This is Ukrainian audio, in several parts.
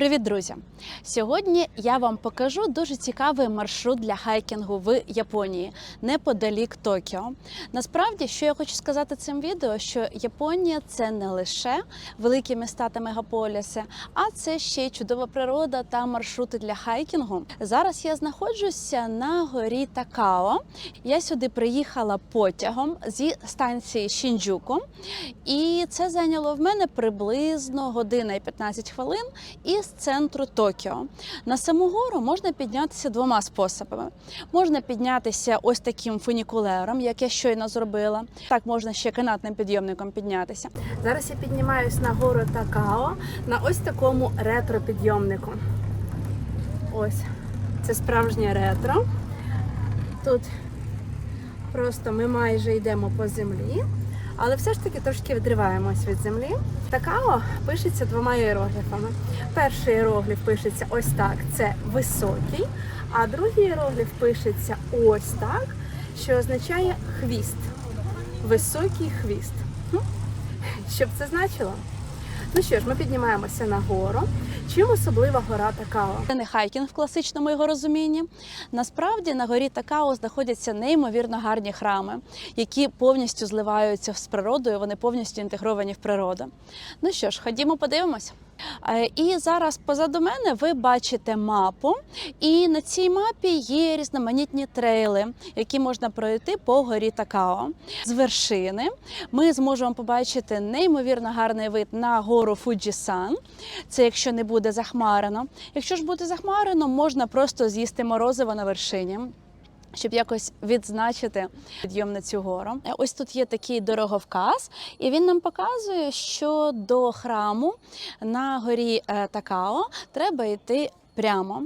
Привіт, друзі! Сьогодні я вам покажу дуже цікавий маршрут для хайкінгу в Японії неподалік Токіо. Насправді, що я хочу сказати цим відео, що Японія це не лише великі міста та мегаполіси, а це ще й чудова природа та маршрути для хайкінгу. Зараз я знаходжуся на горі Такао. Я сюди приїхала потягом зі станції Шінджуку, і це зайняло в мене приблизно година і 15 хвилин із центру Токіо. На саму гору можна піднятися двома способами. Можна піднятися ось таким фунікулером, як я щойно зробила. Так можна ще канатним підйомником піднятися. Зараз я піднімаюсь на гору Такао на ось такому ретро-підйомнику. Ось це справжнє ретро. Тут просто ми майже йдемо по землі, але все ж таки трошки відриваємось від землі. Такао пишеться двома іерогліфами. Перший іерогліф пишеться ось так, це високий, а другий іерогліф пишеться ось так, що означає хвіст. Високий хвіст. Що б це значило? Ну що ж, ми піднімаємося на гору. Чим особлива гора Такао? Це не хайкінг в класичному його розумінні. Насправді на горі Такао знаходяться неймовірно гарні храми, які повністю зливаються з природою, вони повністю інтегровані в природу. Ну що ж, ходімо, подивимось. Е, І зараз позаду мене ви бачите мапу, і на цій мапі є різноманітні трейли, які можна пройти по горі Такао. З вершини ми зможемо побачити неймовірно гарний вид на гору Фуджісан. Це якщо не буде захмарено. Якщо ж буде захмарено, можна просто з'їсти морозиво на вершині. Щоб якось відзначити підйом на цю гору. Е, Ось тут є такий дороговказ, і він нам показує, що до храму на горі е, Такао треба йти прямо.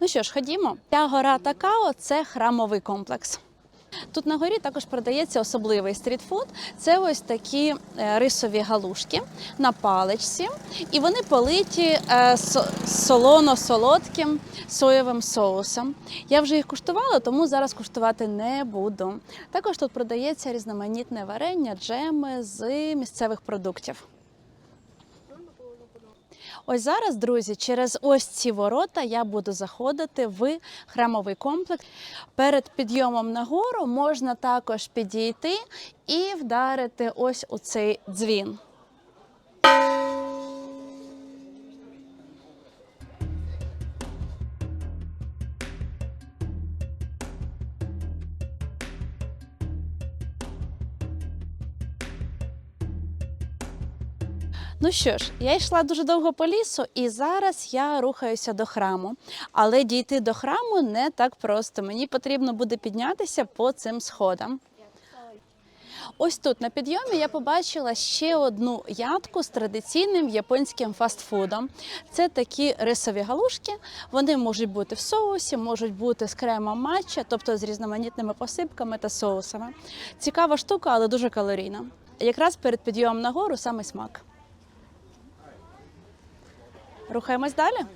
Ну що ж, ходімо. Ця гора Такао це храмовий комплекс. Тут на горі також продається особливий стрітфуд. Це ось такі е, рисові галушки на паличці, і вони политі е, солоно-солодким соєвим соусом. Я вже їх куштувала, тому зараз куштувати не буду. Також тут продається різноманітне варення, джеми з місцевих продуктів. Ось зараз, друзі, через ось ці ворота я буду заходити в храмовий комплекс. Перед підйомом на гору можна також підійти і вдарити ось у цей дзвін. Ну що ж, я йшла дуже довго по лісу, і зараз я рухаюся до храму. Але дійти до храму не так просто. Мені потрібно буде піднятися по цим сходам. Ось тут на підйомі я побачила ще одну ядку з традиційним японським фастфудом. Це такі рисові галушки. Вони можуть бути в соусі, можуть бути з кремом матча, тобто з різноманітними посипками та соусами. Цікава штука, але дуже калорійна. Якраз перед підйомом на гору саме смак. Рухаємось далі.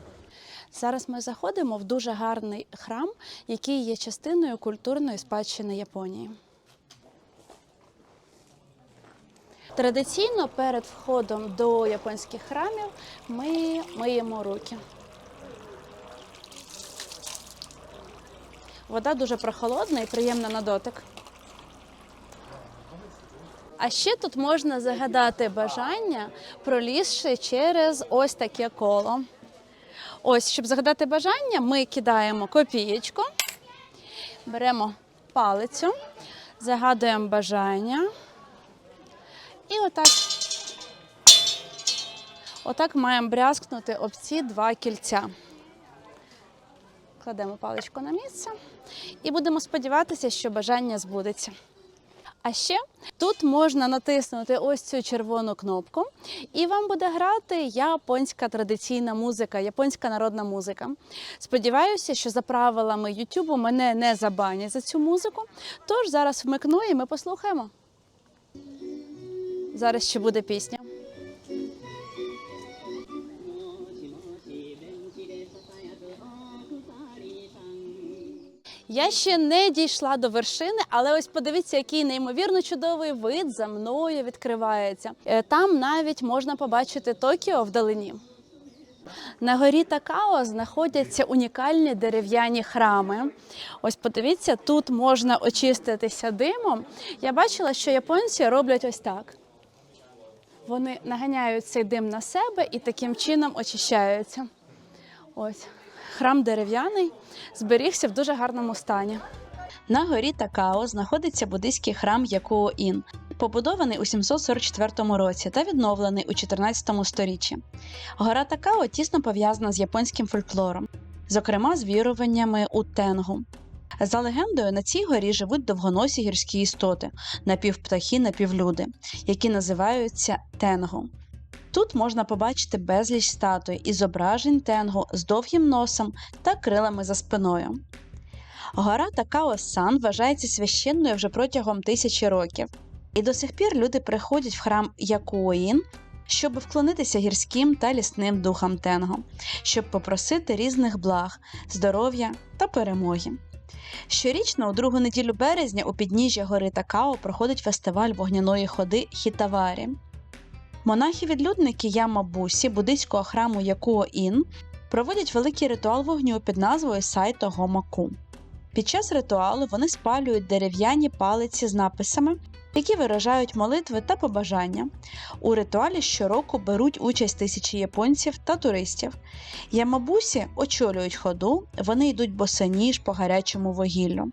Зараз ми заходимо в дуже гарний храм, який є частиною культурної спадщини Японії. Традиційно перед входом до японських храмів ми миємо руки. Вода дуже прохолодна і приємна на дотик. А ще тут можна загадати бажання, пролізши через ось таке коло. Ось, щоб загадати бажання, ми кидаємо копієчку, беремо палицю, загадуємо бажання. І отак, отак маємо брязкнути об ці два кільця. Кладемо паличку на місце і будемо сподіватися, що бажання збудеться. А ще тут можна натиснути ось цю червону кнопку, і вам буде грати японська традиційна музика, японська народна музика. Сподіваюся, що за правилами Ютубу мене не забанять за цю музику. Тож зараз вмикну і ми послухаємо. Зараз ще буде пісня. Я ще не дійшла до вершини, але ось подивіться, який неймовірно чудовий вид за мною відкривається. Е, Там навіть можна побачити Токіо вдалині. На горі Такао знаходяться унікальні дерев'яні храми. Ось подивіться, тут можна очиститися димом. Я бачила, що японці роблять ось так. Вони наганяють цей дим на себе і таким чином очищаються. Ось храм дерев'яний зберігся в дуже гарному стані. На горі Такао знаходиться буддийський храм Якуо-Ін, побудований у 744 році та відновлений у 14 сторіччі. Гора Такао тісно пов'язана з японським фольклором, зокрема з віруваннями у тенгу. За легендою, на цій горі живуть довгоносі гірські істоти, напівптахи, напівлюди, які називаються тенгу. Тут можна побачити безліч статуй і зображень тенгу з довгим носом та крилами за спиною. Гора Такао-сан вважається священною вже протягом тисячі років, і до сих пір люди приходять в храм Якуоїн, щоб вклонитися гірським та лісним духам Тенго, щоб попросити різних благ, здоров'я та перемоги. Щорічно, у другу неділю березня, у підніжжя гори Такао проходить фестиваль вогняної ходи Хітаварі. Монахи-відлюдники Ямабусі буддийського храму Якуо-Ін проводять великий ритуал вогню під назвою Сайто Гомаку. Під час ритуалу вони спалюють дерев'яні палиці з написами, які виражають молитви та побажання. У ритуалі щороку беруть участь тисячі японців та туристів. Ямабусі очолюють ходу, вони йдуть босоніж по гарячому вугіллю.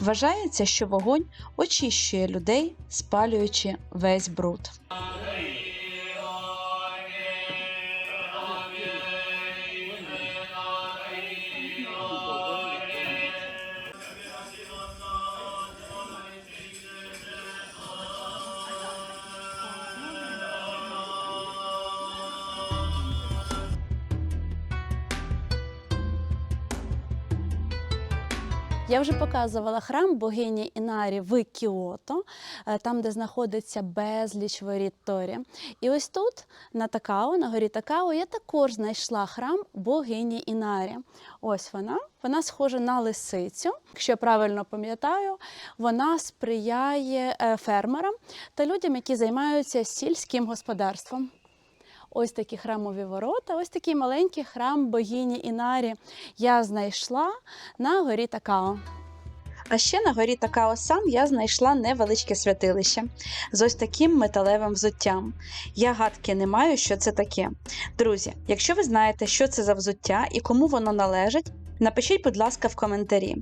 Вважається, що вогонь очищує людей, спалюючи весь бруд. Я вже показувала храм богині Інарі в Кіото, е, там, де знаходиться безліч воріт Торі. І ось тут, на Такао, на горі Такао, я також знайшла храм богині Інарі. Ось вона. Вона схожа на лисицю. Якщо я правильно пам'ятаю, вона сприяє е, фермерам та людям, які займаються сільським господарством. Ось такі храмові ворота, ось такий маленький храм богині Інарі я знайшла на горі Такао. А ще на горі Такао-сан я знайшла невеличке святилище з ось таким металевим взуттям. Я гадки не маю, що це таке. Друзі, якщо ви знаєте, що це за взуття і кому воно належить, напишіть, будь ласка, в коментарі.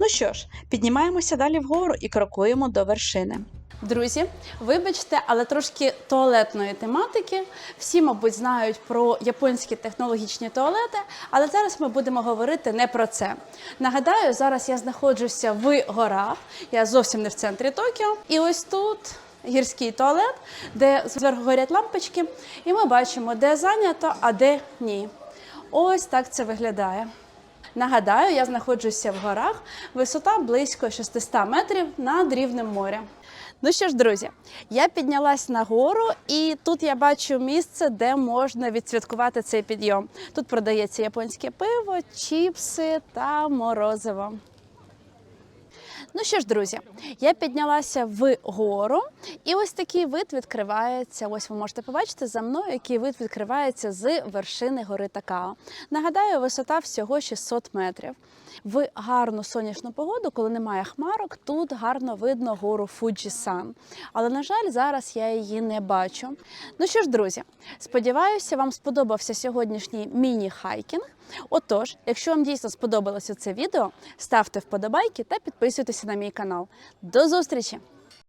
Ну що ж, піднімаємося далі вгору і крокуємо до вершини. Друзі, вибачте, але трошки туалетної тематики. Всі, мабуть, знають про японські технологічні туалети, але зараз ми будемо говорити не про це. Нагадаю, зараз я знаходжуся в горах, я зовсім не в центрі Токіо, і ось тут. Гірський туалет, де зверху горять лампочки, і ми бачимо, де зайнято, а де ні. Ось так це виглядає. Нагадаю, я знаходжуся в горах, висота близько 600 метрів над рівнем моря. Ну що ж, друзі, я піднялась на гору, і тут я бачу місце, де можна відсвяткувати цей підйом. Тут продається японське пиво, чіпси та морозиво. Ну що ж, друзі, я піднялася в гору, і ось такий вид відкривається. Ось ви можете побачити за мною, який вид відкривається з вершини гори Такао. Нагадаю, висота всього 600 метрів. В гарну сонячну погоду, коли немає хмарок, тут гарно видно гору Фуджі-сан. Але, на жаль, зараз я її не бачу. Ну що ж, друзі, сподіваюся, вам сподобався сьогоднішній міні-хайкінг. Отож, якщо вам дійсно сподобалося це відео, ставте вподобайки та підписуйтеся на мій канал. До зустрічі!